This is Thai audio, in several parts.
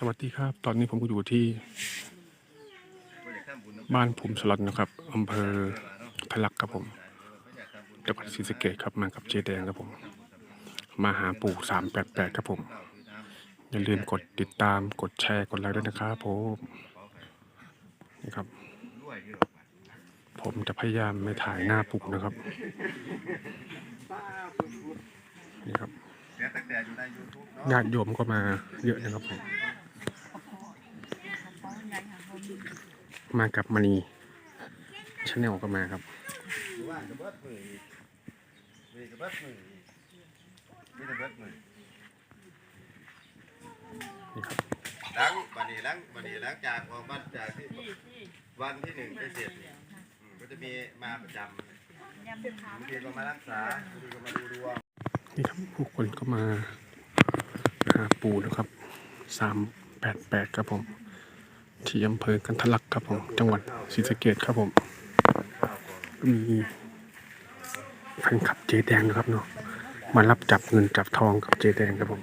สวัสดีครับ ตอนนี้ผมก็อยู่ที่ บ้านภูมิสลอนนะครับอำเภอพลักครับผมจังหวัดศรีสะเกษครับมากับเจแดงครับผม มาหาปู่สามแปดแปดครับผม อย่าลืมกดติดตามกดแชร์กดไลค์ด้วยนะครับผมนี่ครับ ผมจะพยายามไม่ถ่ายหน้าปู่นะครับนี่ครับงแต่อยู่ใน YouTube เนาะญาติโยมก็มาเยอะนะครับผม มากับมณีชาแนลก็มาครับนี่ครับหลังวันนี้หลังวันนี้หลังจากออกบ้านจากที่วันที่หนึ่งไปเสร็จอืมก็จะมีมาประจำบางทีก็มารักษาบางทีก็มาดูดวง นี่ครับผู้คนก็มาหาปู่นะครับสามแปดแปดครับผม ที่อำเภอกันทะลักครับผม จังหวัดศรีสะเกษครับผมก็มีแฟนคลับเจแดงนะครับเนาะมารับจับเงินจับทองกับเจแดงครับผม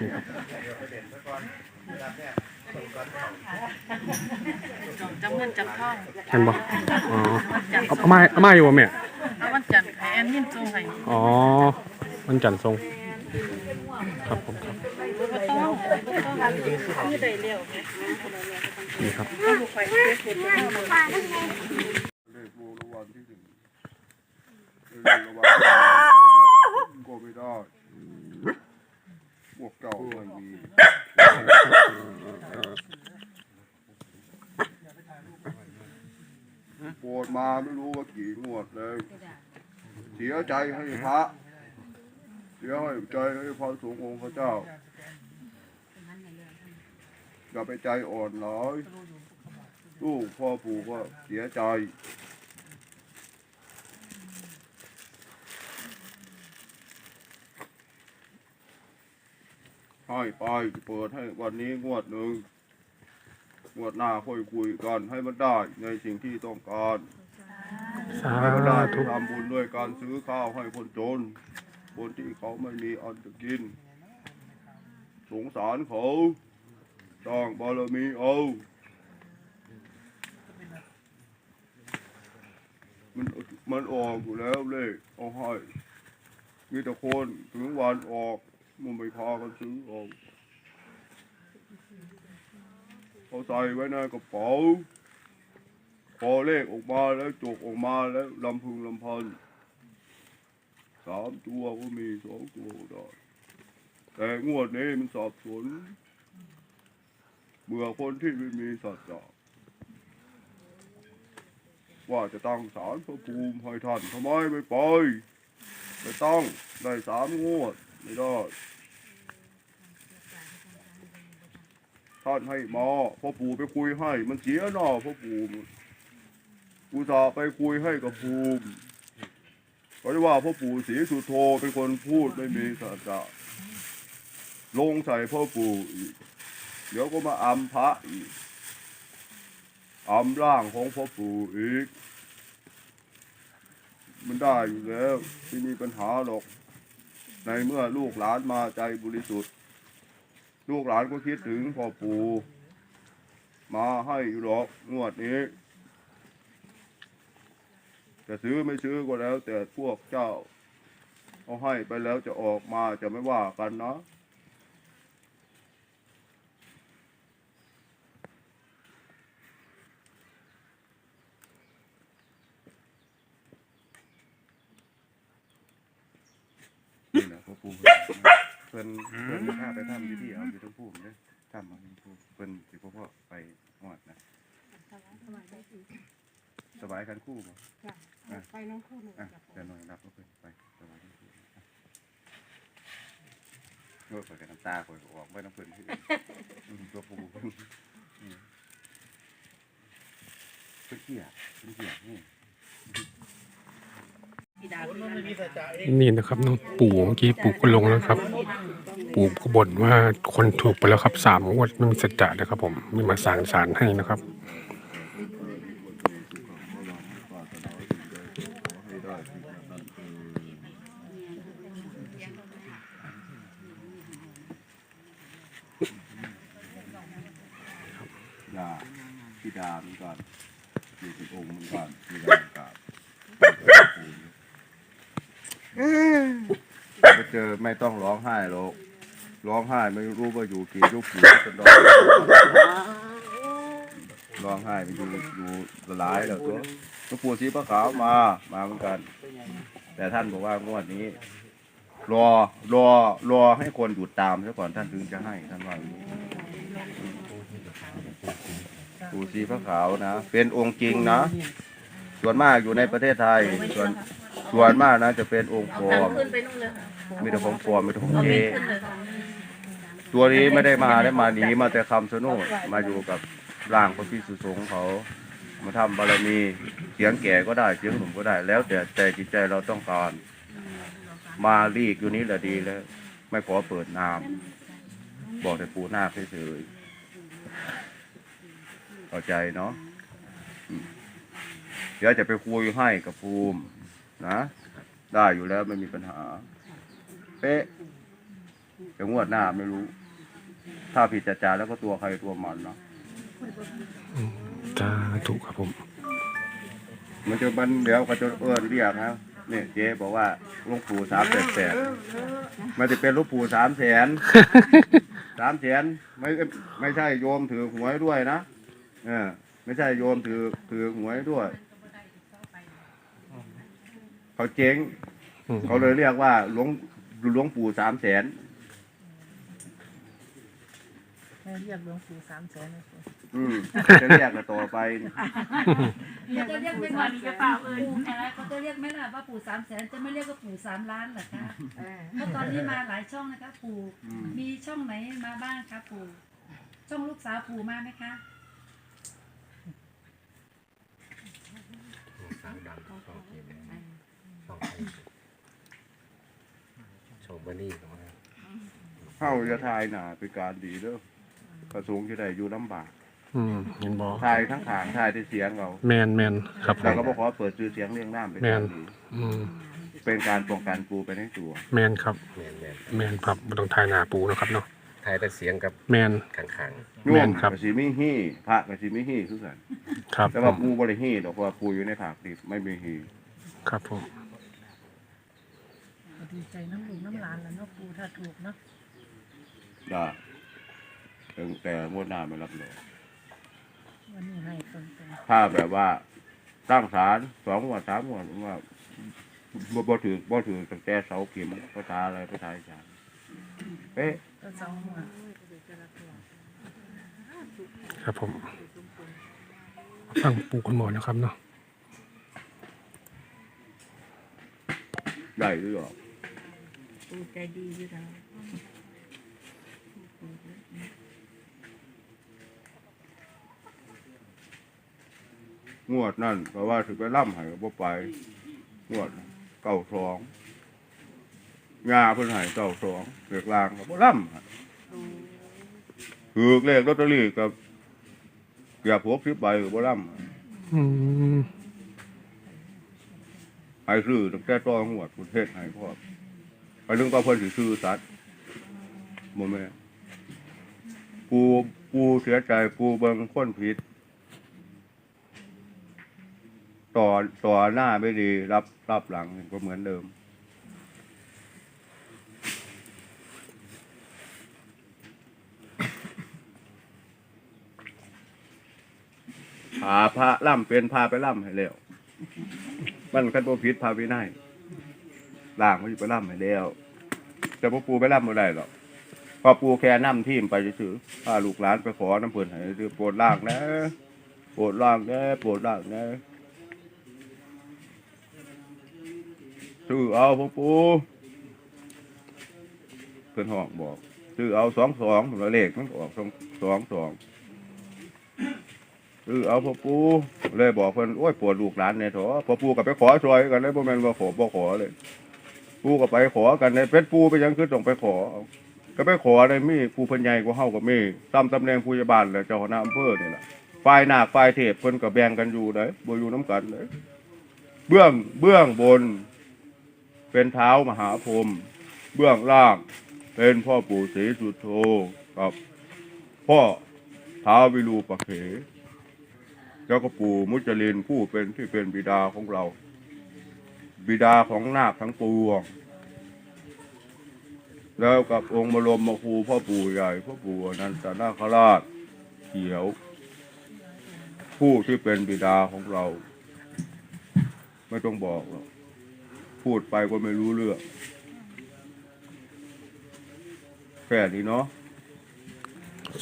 นี่ครับจำเงินจำทองเห็นบอกอ๋อเอาเอามาเอามาอยู่วะแม่เอาวันจันทร์ให้แอนยินส่งให้ อ๋อ มันจันทร์ทรง ครับผมครับ นี่ครับถ้าบ่ค่อยเฮ็ดเฮ็ดบ่เอาเลยเลขบูรวันที่หนึ่งเลขบูรวันก็ไม่ได้พวกเก่าไม่มีปวดมาไม่รู้ว่ากี่งวดเลย เสียใจให้พระ เสียให้ใจให้พระสงฆ์องค์พระเจ้า อย่าไปใจอ่อนน้อยลูกพ่อปู่ก็เสียใจ ให้ไปเปิดให้วันนี้งวดหนึ่งงวดหน้าค่อยคุยกันให้มันได้ในสิ่งที่ต้องการสาให้มันได้ธุทำบุญด้วยการซื้อข้าวให้คนจน คนที่เขาไม่มีอันจะกิน สงสารเขา สร้างบารมีเอามันมันออกอยู่แล้วเลยเอาให้มีแต่คนถึงวันออกมันไม่พากันซื้อออกเขาใส่ไว้ในกระเป๋า พอเลขออกมาแล้วจกออกมาแล้วลำพึงลำพันสามตัวก็มีสองตัวก็ได้แต่งวดนี้มันสับสวน เบื่อคนที่ไม่มีสัจจะว่าจะตั้งศาลพระภูมิให้ท่านทำไมไม่ไปไม่ต้องได้สามงวดไม่ได้ท่านให้มาพ่อปู่ไปคุยให้ มันเสียหน้าพ่อปู่มันอุตส่าห์ไปคุยให้กับภูมิก็ได้ว่าพ่อปู่ศรีสุโธเป็นคนพูดไม่มีสัจจะลงใส่พ่อปู่อีก เดี๋ยวก็มาอำพระอีกอำร่างของพ่อปู่อีก มันได้อยู่แล้วไม่มีปัญหาหรอก ในเมื่อลูกหลานมาใจบริสุทธิ์ ลูกหลานก็คิดถึงพ่อปู่มาให้อยู่หรอกงวดนี้จะซื้อไม่ซื้อก็แล้ว แต่พวกเจ้า เอาให้ไปแล้วจะออกมาจะไม่ว่ากันเนาะ นี่นะพ่อปู่เพิ่นเพิ่นพาไปทำพิธีเอาอยู่ทั้งภูมิเลยทำเอาอยู่ภูมิเพิ่นสิพ่อพ่อไปหอดนะสบายกันคู่บ่ไปน้องคู่หนูอะเดี๋ยวหน่อยรับก็เพิ่นไปสบายกันคู่อะโอ้ยข่อยกับน้ำตาข่อยก็ออกไว้น้ำเพิ่นคืออืมตัวปู่เพิ่นอืมเพิ่นเกลียดเพิ่นเกลียดนี่อีดาเป็ นี่นะครับน้องปู่เมื่อกี้ปู่ก็ลงแล้วครับ ปู่ก็บ่นว่าคนถูกไปแล้วครับสามงวดไม่มีสัจจะนะครับ ผมนี่มาสารสารให้นะครับให้ได้สิ่งนั้นเออดาธิดาเมือนกันสี่สิบองค์เมือนกันมีการกราบ ไปเจอไม่ต้องร้องไห้หรอกร้องไห้ไม่รู้ว่าอยู่กี่ยุคกี่ตลอดร้องไห้ไปอยู่อยู่หลายแล้วตัวหลวงปู่ศรีพระขาวมามาเหมือนกัน แต่ท่านบอกว่างวดนี้ รอรอรอให้คนหยุดตามซะก่อนท่านถึงจะให้ท่านว่าอย่างนี้ปู่ศรีพระขาวนะ เป็นองค์จริงนะ ส่วนมากอยู่ในประเทศไทยส่วน ส่วนมากนะจะเป็นองค์ปลอมขึ้นไปนู่นเลยค่ะมีแต่ของปลอมมีแต่ของเอาเทเมฆขึ้นเลยค่ะตัวนี้ไม่ได้มาได้มาหนีมาแต่คำสนุมาอยู่กับร่างพระพิสุสงฆ์เขามาทำบารมีเสียงแก่ก็ได้เสียงหนุ่มก็ได้ แล้วแต่ใจจิตใจเราต้องการ มาลีกอยู่นี้แหละดีแล้ว ไม่ขอเปิดนาม บอกแต่ปูหน้าคเฉยๆเข้าใจเนาะอืมเดี๋ยวจะไปคุยให้กับภูมิ นะได้อยู่แล้วไม่มีปัญหา เป๊ะแต่งวดหน้าไม่รู้ ถ้าผิดจัดจาแล้วก็ตัวใครตัวมันเนาะจะถูกครับผม มันจะมันเดี๋ยวเขาจะเอิ้นเรียกนะเนี่ยเจ๊บอกว่าหลวงปู่สามแสนแสนมันจะเป็นหลวงปู่สามแสนสามแสนไม่ไม่ใช่โยมถือหวยด้วยนะเออไม่ใช่โยมถือถือหวยด้วย เขาเจ๊ง อืมเขาเลยเรียกว่าหลวงหลวงปู่สามแสนเรียกหลวงปู่สามแสนเลยค่ะอืมจะเรียกกันต่อไป เขาจะเรียกไม่ล่ะปู่อะไรเขาจะเรียกไม่ล่ะว่าปู่สามแสนจะไม่เรียกว่าปู่สามล้านเหรอคะเพราะตอนนี้มาหลายช่องนะคะ ปู่อืม มีช่องไหนมาบ้างคะปู่ช่องลูกสาวปู่มาไหมคะ สามดังช่องเกมช่องไทยช่องบันนี่ของเราเข้าจะทายหนาเป็นการดีเด้อกระสูงจะได้อยู่ลำบากอืมเห็นบอทายทั้งขางทายที่เสียงเราแมนแมนครับผแต่ม ก็บอกขอเปิดชื่อเสียงเรียงน้ำเป็นแม่การนดีอืมเป็นการป้องกันกูไปในตัวแมนครับ แมนแมนแมนครับบ่ต้องทายหนาปูนะครับเนาะไทยแต่เสียงกับแมน ขังขังโยแม่มนครับกับสีมิฮีพระกับสีมิฮีคือกันครับแต่ผว่ามปูบริฮีดอกว่าปูอยู่ในถากดิบไม่มีฮี ครับผม ดีใจน้ำลูกน้ำหลานแล้วเนาะปู่ถ้าถูกเนาะได้ถึงแต่งวดหน้าไม่รับเลยวันนี้ให้ตรงถ้าแบบว่าตั้งศาลสองงวันสามงวันว่าบ่บ่ถือบ่ถือตั้งแต่เสาเข็มภาษาอะไรภาษาอีสานเป๊ะๆก็สองหัวครับผมฟังปูคุณหมอนะครับเนาะได้หรือเปล่า ปู่ใจดีอยู่แล้วงวดนั่นก็ว่าถือไปล่ำให้ก็บ่ไป งวดเก้าสองงาเพิ่นให้เก้าสองเลือกลางก็บ่ล่ำให้ถือเลขลอตเตอรี่กับเกือบหกสิบใบก็บ่ล่ำให้ อืมให้ซื้อตั้งแต่ต้นงวดประเทศให้พ่อไปเรื่องก็เพิ่นสิซื้อสัตว์บ่แม่นกูกูเสียใจกูเบิ่งคนผิด ต่อต่อหน้าไม่ดี รับรับหลังก็เหมือนเดิม พาพระล่ำเป็นพาไปล่ำให้แล้วมันกันบ่ผิดพาไปไหน ล่างมันอยู่ไปล่ำให้แล้วแต่พ่อปูไปล่ำบ่ได้หรอกพอปูแค่นํทีมไปซื่อๆพาลูกหลานไปขอน้ำเพิ่นให้ซื้อโปรดล่างนะโปรดล่างนะโปรดล่างนะซื้อเอาพ่อปูเพื่อนห้องบอกซื้อเอาสองสองถึงเลขมันออกสองสองสองซื้อเอาพ่อปูเลยบอกเพิ่นโอ้ยปวดลูกหลานเนี่ยเถอะพ่อปูกับไปขอซอยกันเลยบ่แม่นว่าขอบ่ขอเลย ปูกับไปขอกันเลยเป็นปูไปยังคือต้องไปขอ ก็ไปขอได้มีผู้เพิ่นใหญ่กว่าเฮาก็มีตามตำแหน่งผู้ใหญ่บ้านและเจ้าคณะอำเภอนี่แหละฝ่ายนาคฝ่ายเทพเพิ่นก็แบ่งกันอยู่เด้บ่อยู่นํกันเลยเบื้องเบื้องบน เป็นเท้ามหาพรหมเบื้องล่าง เป็นพ่อปู่ศรีสุโธกับพ่อท้าววิรูปเขแล้วก็ปู่มุจลินผู้เป็นที่เป็นบิดาของเรา บิดาของนาคทั้งปวง แล้วกับองค์บรมครูพ่อปู่ใหญ่พ่อปู่อนันตนาคราชเขียว ผู้ที่เป็นบิดาของเรา ไม่ต้องบอกหรอกพูดไปก็ไม่รู้เรื่องแค่นี้เนาะ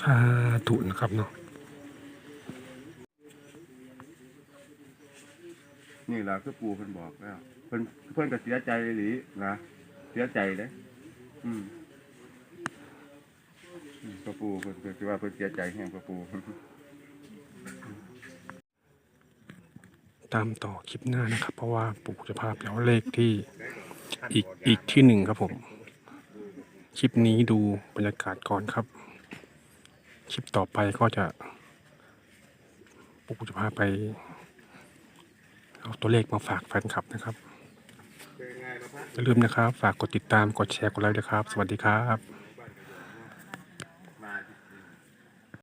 สาธุนะครับเนาะนี่แหละคือปู่เพิ่นบอกแล้ว เพิ่นเพิ่นก็เสียใจเลยหรือนะเสียใจเลยอืมพระปู่เพิ่นเพิ่นคิดว่าเพิ่นเสียใจแห้งพระปู่ตามต่อคลิปหน้านะครับ เพราะว่าปู่จะพาไปเอาเลขที่อีกอีกที่หนึ่งครับผม คลิปนี้ดูบรรยากาศก่อนครับ คลิปต่อไปก็จะ ปู่จะพาไปเอาตัวเลขมาฝากแฟนคลับนะครับ เป็นไงล่ะพระ อย่าลืมนะครับ ฝากกดติดตาม กดแชร์ กดไลค์ด้วยครับ สวัสดีครับ